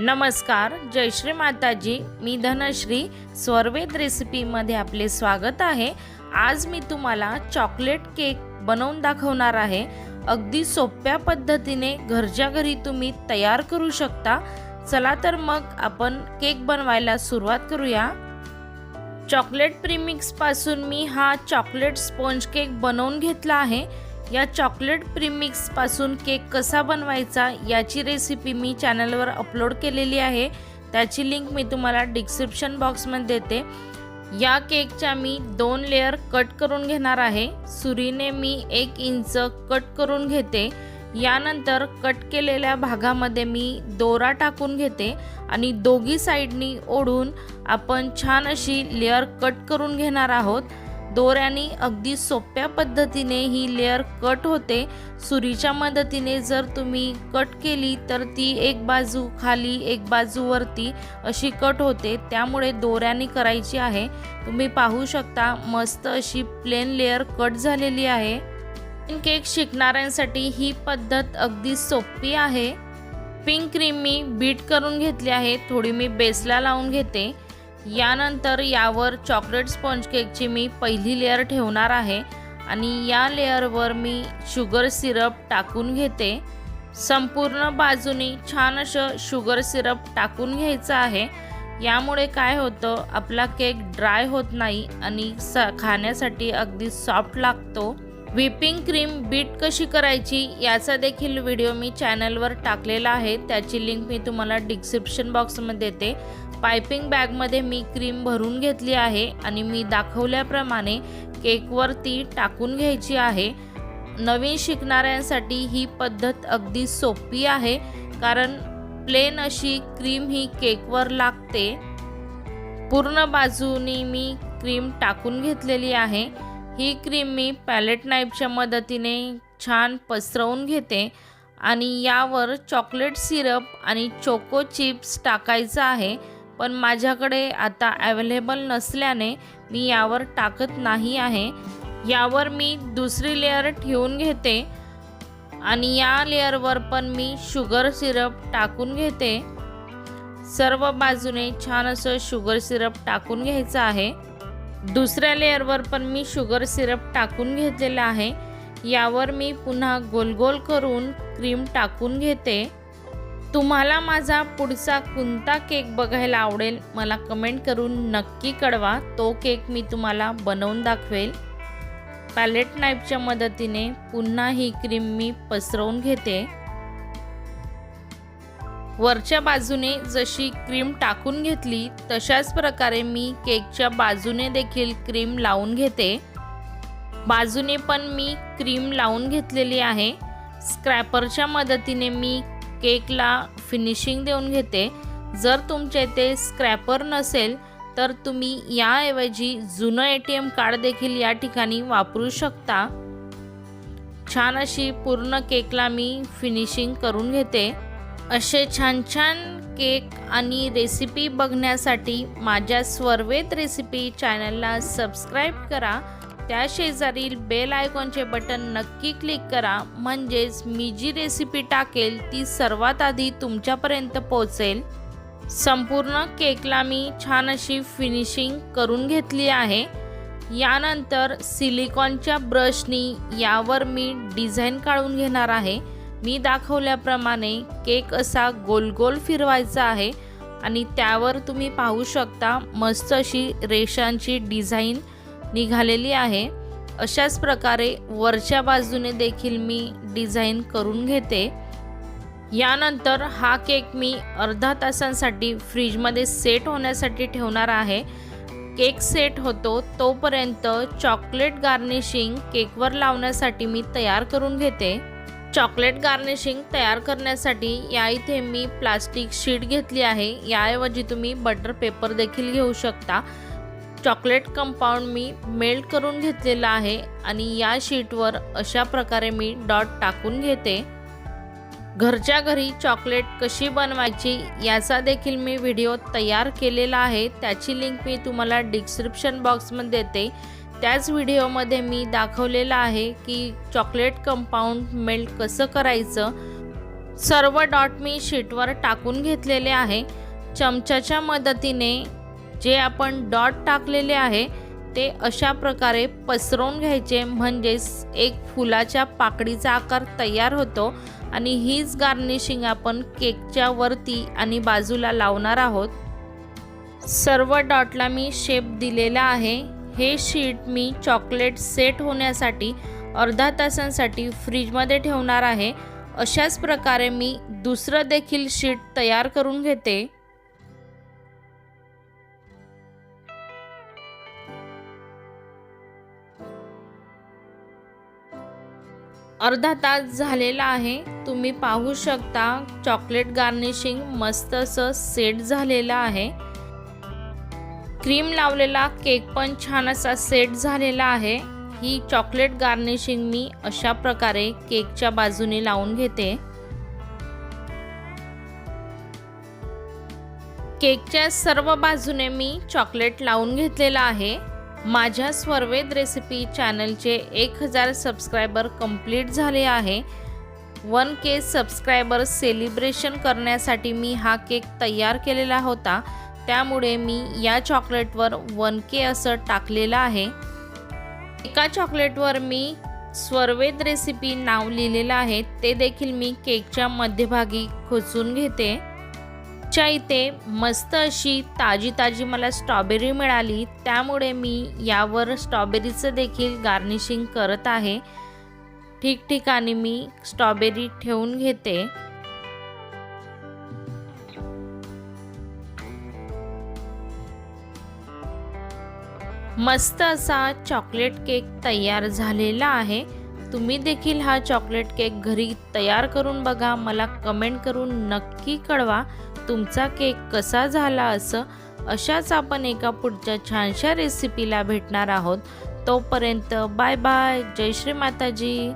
नमस्कार जयश्री माताजी. मी धनश्री स्वरवेद रेसिपीमध्ये आपले स्वागत आहे. आज मी तुम्हाला चॉकलेट केक बनवून दाखवणार आहे. अगदी सोप्या पद्धतीने घरच्या घरी तुम्ही तयार करू शकता. चला तर मग आपण केक बनवायला सुरुवात करूया. चॉकलेट प्रीमिक्सपासून मी हा चॉकलेट स्पॉन्ज केक बनवून घेतला आहे. या चॉकलेट प्रीमिक्सपासून केक कसा बनवायचा याची रेसिपी मी चॅनलवर अपलोड केलेली आहे. त्याची लिंक मी तुम्हाला डिस्क्रिप्शन बॉक्समध्ये देते. या केकच्या मी दोन लेअर कट करून घेणार आहे. सुरीने मी एक इंच कट करून घेते. यानंतर कट केलेल्या भागामध्ये मी दोरा टाकून घेते आणि दोघी साईडनी ओढून आपण छान अशी लेअर कट करून घेणार आहोत. दोऱ्याने अगदी सोप्या पद्धतीने ही लेअर कट होते. सुरीच्या मदतीने जर तुम्ही कट केली तर ती एक बाजू खाली एक बाजू वरती अशी कट होते. त्यामुळे दोऱ्याने करायची आहे. तुम्ही पाहू शकता मस्त अशी प्लेन लेअर कट झालेली आहे. केक शिकणाऱ्यांसाठी ही पद्धत अगदी सोपी आहे. पिंक क्रीम मी बीट करून घेतली आहे. थोडी मी बेसला लावून घेते. यानंतर यावर चॉकलेट स्पॉन्ज केकची मी पहिली लेअर ठेवणार आहे आणि या लेअरवर मी शुगर सिरप टाकून घेते. संपूर्ण बाजूनी छान असं शुगर सिरप टाकून घ्यायचं आहे. यामुळे काय होतं आपला केक ड्राय होत नाही आणि स खाण्यासाठी अगदी सॉफ्ट लागतो. व्हिपिंग क्रीम बीट कशी करायची याचा देखील व्हिडिओ मी चॅनलवर टाकलेला आहे. त्याची लिंक मी तुम्हाला डिस्क्रिप्शन बॉक्समध्ये देते. पायपिंग बॅगमध्ये मी क्रीम भरून घेतली आहे आणि मी दाखवल्याप्रमाणे केकवरती टाकून घ्यायची आहे. नवीन शिकणाऱ्यांसाठी ही पद्धत अगदी सोपी आहे कारण प्लेन अशी क्रीम ही केकवर लागते. पूर्ण बाजूनी मी क्रीम टाकून घेतलेली आहे. ही क्रीम मी पॅलेट नाईफच्या मदतीने छान पसरवून घेते आणि यावर चॉकलेट सिरप आणि चोको चिप्स टाकायचं आहे. पण माझ्याकडे आता अवेलेबल नसल्याने मी यावर टाकत नाही आहे. यावर मी दुसरी लेअर ठेवून घेते आणि या लेअरवर पण मी शुगर सिरप टाकून घेते. सर्व बाजूने छान असं शुगर सिरप टाकून घ्यायचं आहे. दुसऱ्या लेअरवर पण मी शुगर सिरप टाकून घेतलेलं आहे. यावर मी पुन्हा गोल गोल करून क्रीम टाकून घेते. तुम्हाला माझा पुढचा कोणता केक बघायला आवडेल मला कमेंट करून नक्की कळवा. तो केक मी तुम्हाला बनवून दाखवेल. पॅलेट नाईफच्या मदतीने पुन्हा ही क्रीम मी पसरवून घेते. वरच्या बाजूने जशी क्रीम टाकून घेतली तशाच प्रकारे मी केकच्या बाजूने देखील क्रीम लावून घेते. बाजूने पण मी क्रीम लावून घेतलेली आहे. स्क्रॅपरच्या मदतीने मी केकला फिनिशिंग देऊन घेते. जर तुमच्या इथे स्क्रॅपर नसेल तर तुम्ही याऐवजी जुनं ए टी एम कार्ड देखील या ठिकाणी वापरू शकता. छान अशी पूर्ण केकला मी फिनिशिंग करून घेते. असे छान छान केक आणि रेसिपी बघण्यासाठी माझ्या स्वर्वेत रेसिपी चॅनलला सबस्क्राईब करा. त्या शेजारील बेल आयकॉनचे बटन नक्की क्लिक करा. म्हणजेच मी जी रेसिपी टाकेल ती सर्वात आधी तुमच्यापर्यंत पोहोचेल. संपूर्ण केकला मी छान अशी फिनिशिंग करून घेतली आहे. यानंतर सिलिकॉनच्या ब्रशनी यावर मी डिझाईन काढून घेणार आहे. मी दाखवल्याप्रमाणे केक असा गोल गोल फिरवायचा आहे आणि त्यावर तुम्ही पाहू शकता मस्त अशी रेषांची डिझाईन निघालेली आहे. अशाच प्रकारे वरच्या बाजूने देखील मी डिझाईन करून घेते. यानंतर हा केक मी अर्धा तासांसाठी फ्रीजमध्ये सेट होण्यासाठी ठेवणार आहे. केक सेट होतो तोपर्यंत चॉकलेट गार्निशिंग केकवर लावण्यासाठी मी तयार करून घेते. चॉकलेट गार्निशिंग तयार करण्यासाठी या इथे मी प्लास्टिक शीट घेतली आहे. याऐवजी तुम्ही बटर पेपर देखील घेऊ शकता. चॉकलेट कंपाऊंड मी मेल्ट करून घेतलेला आहे आणि या शीटवर अशा प्रकारे मी डॉट टाकून घेते. घरच्या घरी चॉकलेट कशी बनवायची याचा देखील मी व्हिडिओ तयार केलेला आहे. त्याची लिंक मी तुम्हाला डिस्क्रिप्शन बॉक्समध्ये देते. त्याच व्हिडिओमध्ये मी दाखवलेलं आहे की चॉकलेट कंपाऊंड मेल्ट कसं करायचं. सर्व डॉट मी शीटवर टाकून घेतलेले आहे. चमच्याच्या मदतीने जे आपण डॉट टाकलेले आहे ते अशा प्रकारे पसरवून घ्यायचे. म्हणजेच एक फुलाच्या पाकळीचा आकार तयार होतो आणि हीच गार्निशिंग आपण केकच्या वरती आणि बाजूला लावणार आहोत. सर्व डॉटला मी शेप दिलेला आहे. हे शीट मी चॉकलेट सेट होण्यासाठी अर्धा तासांसाठी फ्रीजमध्ये ठेवणार आहे. अशाच प्रकारे मी दुसरं देखील शीट तयार करून घेते. अर्धा तास झालेला आहे. तुम्ही पाहू शकता चॉकलेट गार्निशिंग मस्त असं सेट झालेलं आहे. क्रीम लावलेला केक पण छान असा सेट झालेला आहे. ही चॉकलेट गार्निशिंग मी अशा प्रकारे केकच्या बाजूने लावून घेते. केकच्या सर्व बाजूने मी चॉकलेट लावून घेतलेला आहे. माझ्या स्वर्वेद रेसिपी चॅनलचे एक हजार सबस्क्रायबर कंप्लीट झाले आहे. वन के सबस्क्रायबर सेलिब्रेशन करण्यासाठी मी हा केक तयार केलेला होता. त्यामुळे मी या चॉकलेटवर वन के असं टाकलेलं आहे. एका चॉकलेटवर मी स्वर्वेद रेसिपी नाव लिहिलेलं आहे. ते देखील मी केकच्या मध्यभागी खोचून घेते. च्या इथे मस्त अशी ताजी ताजी मला स्ट्रॉबेरी मिळाली. त्यामुळे मी यावर स्ट्रॉबेरीचं देखील गार्निशिंग करत आहे. ठिकठिकाणी मी स्ट्रॉबेरी ठेवून घेते. मस्त असा चॉकलेट केक तयार झालेला आहे. तुम्ही देखील हा चॉकलेट केक घरी तयार करून बघा. मला कमेंट करून नक्की कळवा. तुमचा केक कसा झाला असं अशाच आपण एका पुढच्या छानशा रेसिपीला भेटणार आहोत. तोपर्यंत बाय बाय. जय श्री माताजी.